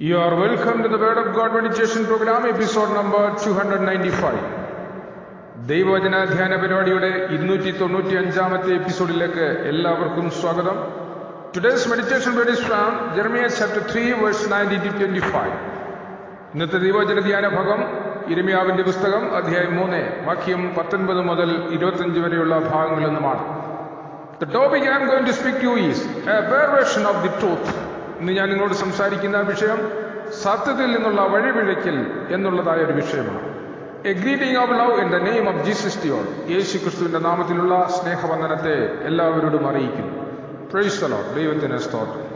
You are welcome to the Word of God Meditation Program, episode number 295. ദൈവവചന ധ്യാന പരിപാടിയുടെ ഇരുന്നൂറ്റി തൊണ്ണൂറ്റി അഞ്ചാമത്തെ എപ്പിസോഡിലേക്ക് എല്ലാവർക്കും സ്വാഗതം today's meditation word is from Jeremiah chapter three verse ninety to twenty five ഇന്നത്തെ ദൈവവചന ധ്യാന ഭാഗം ഇരമിയാവിന്റെ പുസ്തകം അധ്യായം മൂന്ന് വാക്യം പത്തൊൻപത് മുതൽ ഇരുപത്തഞ്ച് വരെയുള്ള ഭാഗങ്ങളിൽ നിന്നുമാണ് The topic I am going to speak to you is a perversion of the truth. ഇന്ന് ഞാൻ നിങ്ങളോട് സംസാരിക്കുന്ന വിഷയം സത്യത്തിൽ നിന്നുള്ള വഴിപിഴയ്ക്കൽ എന്നുള്ളതായ ഒരു വിഷയമാണ് a greeting of love in the name of Jesus ടിയോൾ യേശു ക്രിസ്തുവിന്റെ നാമത്തിലുള്ള സ്നേഹവന്ദനത്തെ എല്ലാവരോടും അറിയിക്കുന്നു പ്രൈസ് the Lord. ദൈവത്തിന് സ്തോത്രം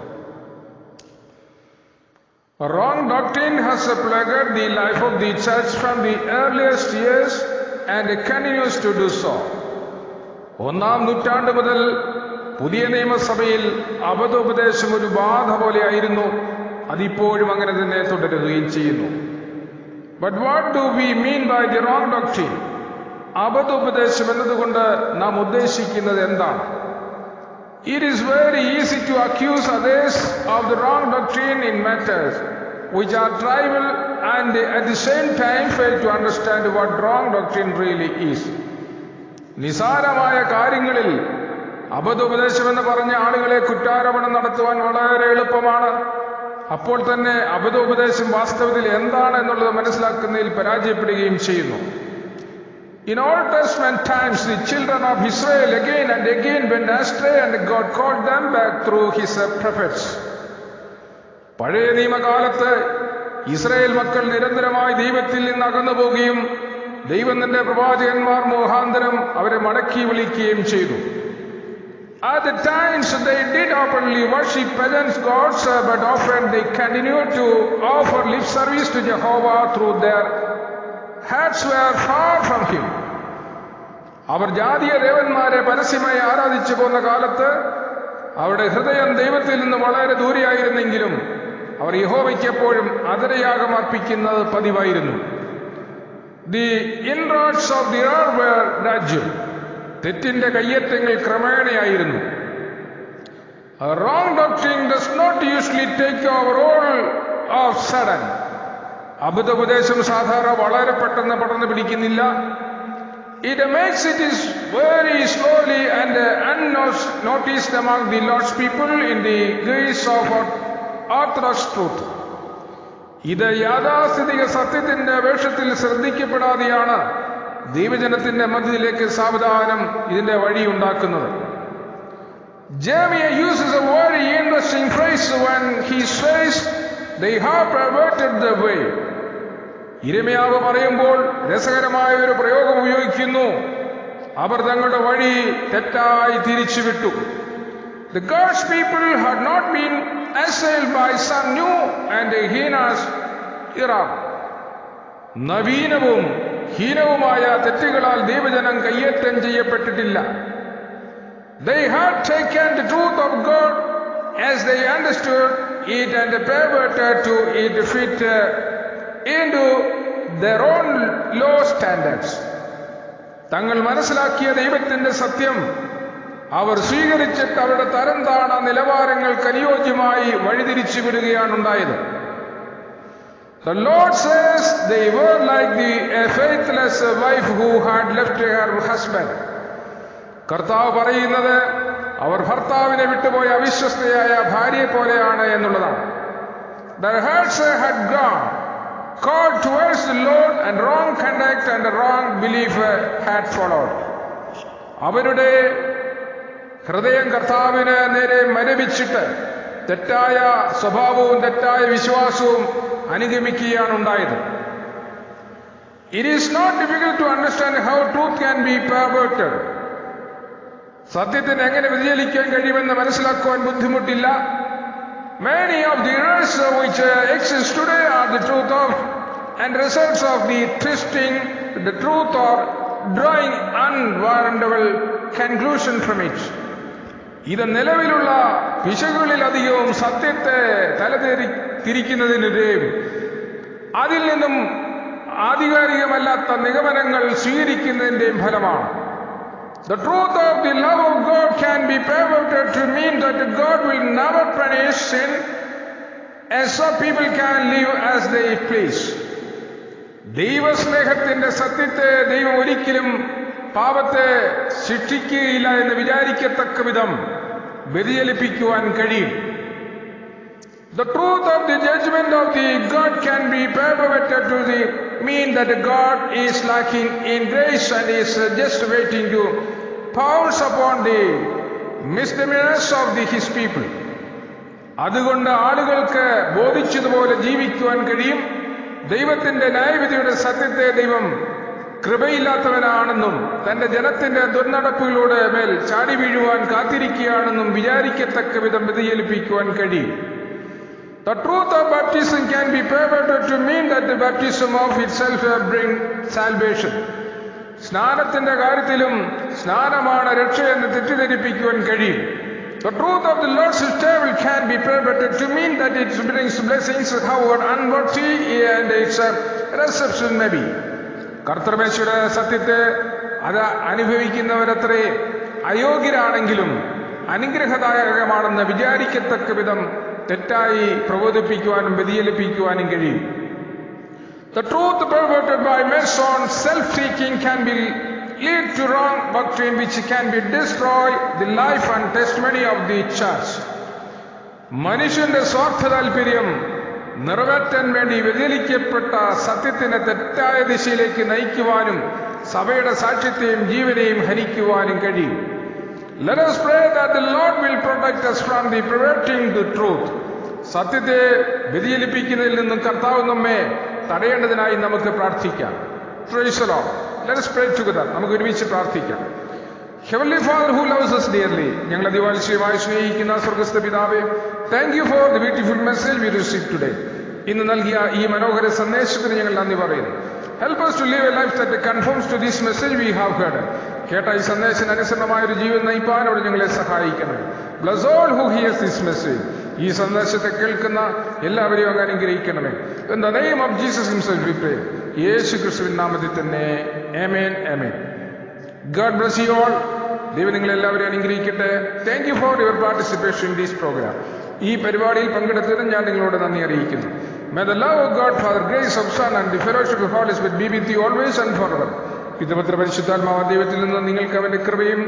wrong doctrine has plagued the life of the church from the earliest years and continues to do so. ഒന്നാം നൂറ്റാണ്ട് മുതൽ പുതിയ നിയമസഭയിൽ അബദ്ധോപദേശം ഒരു ബാധ പോലെയായിരുന്നു അതിപ്പോഴും അങ്ങനെ തന്നെ തുടരുകയും ചെയ്യുന്നു but what do we mean by the wrong doctrine അബദ്ധോപദേശം എന്നതുകൊണ്ട് നാം ഉദ്ദേശിക്കുന്നത് എന്താണ് It is very easy to accuse others of the wrong doctrine in matters which are trivial and at the same time fail to understand what wrong doctrine really is. നിസാരമായ കാര്യങ്ങളിൽ അബദ്ധോപദേശമെന്ന് പറഞ്ഞ ആളുകളെ കുറ്റാരോപണം നടത്തുവാൻ വളരെ എളുപ്പമാണ്. അപ്പോൾ തന്നെ അബദ്ധോപദേശം വാസ്തവത്തിൽ എന്താണ് എന്നുള്ളത് മനസ്സിലാക്കുന്നതിൽ പരാജയപ്പെടുകയും ചെയ്യുന്നു. In Old Testament times, the children of Israel again and again went astray, and God called them back. പഴയ നിയമകാലത്ത് ഇസ്രായേൽ മക്കൾ നിരന്തരമായി ദൈവത്തിൽ നിന്ന് അകന്നു പോവുകയും ദൈവത്തിന്റെ തന്റെ പ്രവാചകന്മാർ മുഖാന്തരം അവരെ മടക്കി വിളിക്കുകയും ചെയ്തു. At the times they did openly worship pagan gods, uh, but often they continued to offer lip service to Jehovah through their hearts were far from him. അവർ ജാതീയ ദേവന്മാരെ പരസ്യമായി ആരാധിച്ചു പോന്ന കാലത്ത് അവരുടെ ഹൃദയം ദൈവത്തിൽ നിന്ന് വളരെ ദൂരെയായിരുന്നെങ്കിലും അവർ യഹോവയ്ക്ക് എപ്പോഴും അതരയാഗം അർപ്പിക്കുന്നത് പതിവായിരുന്നു the inroads of the error were രാജ്യം തെറ്റിന്റെ കയ്യേറ്റങ്ങൾ ക്രമേണയായിരുന്നു. Wrong doctrine does not usually take over all of sudden അബുദ ഉപദേശം സാധാരണ വളരെ പെട്ടെന്ന് പടർന്നു പിടിക്കുന്നില്ല. It makes it is very slowly and unnoticed among the Lord's people in the gaze of orthodox truth ഇത് യാഥാസ്ഥിതിക സത്യത്തിന്റെ വേഷത്തിൽ ശ്രദ്ധിക്കപ്പെടാതെയാണ് ദൈവജനത്തിന്റെ മധ്യത്തിലേക്ക് സാവധാനം ഇതിന്റെ വഴി ഉണ്ടാക്കുന്നത്. ഇരമയാവ് പറയുമ്പോൾ രസകരമായ ഒരു പ്രയോഗം ഉപയോഗിക്കുന്നു. അവർ തങ്ങളുടെ വഴി തെറ്റായി തിരിച്ചുവിട്ടു. The God's people had not been assailed by some new and heinous error നവീനവും ഹീനവുമായ തെറ്റുകളാൽ ദൈവജനം കയ്യേറ്റം ചെയ്യപ്പെട്ടിട്ടില്ല They had taken the truth of God as they understood it and perverted to it fit uh, into their own low standards. തങ്ങൾ മനസ്സിലാക്കിയ ദൈവത്തിന്റെ സത്യം അവർ സ്വീകരിച്ചിട്ട് അവരുടെ തരം താണ നിലവാരങ്ങൾക്ക് അനുയോജ്യമായി വഴിതിരിച്ചു വിടുകയാണ് ഉണ്ടായത് The Lord says they were like the a faithless wife who had left her husband. കർത്താവ് പറയുന്നത് അവർ ഭർത്താവിനെ വിട്ടുപോയ അവിശ്വസ്തയായ ഭാര്യയെ പോലെയാണ് എന്നുള്ളതാണ് Their hearts had gone, called towards the Lord, and wrong conduct and wrong belief had followed. അവരുടെ ഹൃദയം കർത്താവിന് നേരെ മരവിച്ചിട്ട് തെറ്റായ സ്വഭാവവും തെറ്റായ വിശ്വാസവും അനുഗമിക്കുകയാണ് ഉണ്ടായത് it is not difficult to understand how truth can be perverted സത്യത്തിന് എങ്ങനെ വ്യതിചലിക്കാൻ കഴിയുമെന്ന് മനസ്സിലാക്കുവാൻ ബുദ്ധിമുട്ടില്ല many of the errors which exist today are the truth of and results of the twisting the truth or drawing unwarrantable conclusion from it ഇത് നിലവിലുള്ള പിശകുകളിലധികവും സത്യത്തെ തലതേറി തിരിക്കുന്നതിനെതിരെയും അതിൽ നിന്നും ആധികാരികമല്ലാത്ത നിഗമനങ്ങൾ സ്വീകരിക്കുന്നതിന്റെയും ഫലമാണ് The truth of the love of God can be perverted to mean that God will never punish sin and people people can as as they. ദൈവസ്നേഹത്തിന്റെ സത്യത്തെ ദൈവം ഒരിക്കലും പാപത്തെ ശിക്ഷിക്കുകയില്ല എന്ന് വിചാരിക്കത്തക്ക വിധം വ്യതിചലിപ്പിക്കുവാൻ കഴിയും The truth of the judgment of the God can be perverted to the mean that God is lacking in grace and is just waiting to pounce upon the misdemeanors of the, his people. അതുകൊണ്ട് ആളുകൾക്ക് ബോധിച്ചതുപോലെ ജീവിക്കുവാൻ കഴിയും ദൈവത്തിന്റെ ന്യായവിധിയുടെ സത്യത്തെ ദൈവം കൃപയില്ലാത്തവനാണെന്നും തന്റെ ജനത്തിന്റെ ദുർനടപ്പുകളുടെ മേൽ ചാടി വീഴുവാൻ കാത്തിരിക്കുകയാണെന്നും വിചാരിക്കത്തക്ക വിധം വ്യതിചലിപ്പിക്കുവാൻ കഴിയും The truth of baptism can be perverted to mean that the baptism of itself bring salvation. സ്നാനത്തിന്റെ കാര്യത്തിലും സ്നാനമാണ് രക്ഷയെന്ന് തെറ്റിദ്ധരിപ്പിക്കുവാൻ കഴിയും The truth of the Lord's table can be perverted to mean that it brings blessings, however unworthy and its uh, reception may be. കർത്തൃമേശയുടെ സത്യത്തെ അത് അനുഭവിക്കുന്നവരത്രേ അയോഗ്യരാണെങ്കിലും അനുഗ്രഹദായകമാണെന്ന് വിചാരിക്കത്തക്ക വിധം തെറ്റായി പ്രബോധിപ്പിക്കുവാനും വ്യതിചലിപ്പിക്കുവാനും കഴിയും The truth perverted by men's on self-seeking can be lead to wrong doctrine which can be destroy the life and testimony of the church. മനുഷ്യന്റെ സ്വാർത്ഥ താല്പര്യം നിറവേറ്റാൻ വേണ്ടി വ്യതിലിക്കപ്പെട്ട സത്യത്തിനെ തെറ്റായ ദിശയിലേക്ക് നയിക്കുവാനും സഭയുടെ സാക്ഷ്യത്തെയും ജീവനെയും ഹനിക്കുവാനും കഴിയും Let us pray that the Lord will protect us from the perverting the truth. സത്യത്തെ വ്യതിചലിപ്പിക്കുന്നതിൽ നിന്നും കർത്താവ് നമ്മെ തടയേണ്ടതിനായി നമുക്ക് പ്രാർത്ഥിക്കാം Praise Lord. Let us pray together. നമുക്ക് ഒരുമിച്ച് പ്രാർത്ഥിക്കാം Heavenly father who loves us dearly ഞങ്ങൾ അതിവാത്സ്യമായി സ്നേഹിക്കുന്ന സ്വർഗസ്ഥ പിതാവേ thank you for the beautiful message we receive today ഇന്ന് നൽകിയ ഈ മനോഹര സന്ദേശത്തിന് ഞങ്ങൾ നന്ദി പറയുന്നു. Help us to live a life that confirms to this message we have heard കേട്ട ഈ സന്ദേശത്തിന് അനുസരണമായ ഒരു ജീവൻ നയിപ്പാനോട് ഞങ്ങളെ സഹായിക്കണം bless all who hears this message ഈ സന്ദേശത്തെ കേൾക്കുന്ന എല്ലാവരെയും അങ്ങ് അനുഗ്രഹിക്കണമേ. In the name of Jesus himself we pray യേശു ക്രിസ്തുവിൻ നാമത്തിൽ തന്നെ. Amen amen God bless you all ദൈവം നിങ്ങളെ എല്ലാവരെയും അനുഗ്രഹിക്കട്ടെ. Thank you for your participation in these program ഈ പരിപാടിയിൽ പങ്കെടുത്തതിന് ഞാൻ നിങ്ങളോട് നന്ദി അറിയിക്കുന്നു. May the love of God father grace of and the fellowship of holies with be be with always and for forever. പിതപത്ര പരിശുദ്ധാത്മാവ ദൈവത്തിൽ നിന്ന് നിങ്ങൾക്ക് അവന്റെ കൃപയും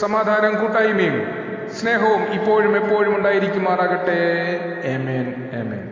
സമാധാനം കൂട്ടായ്മയും സ്നേഹവും ഇപ്പോഴും എപ്പോഴും ഉണ്ടായിരിക്കുമാറാകട്ടെ. Amen amen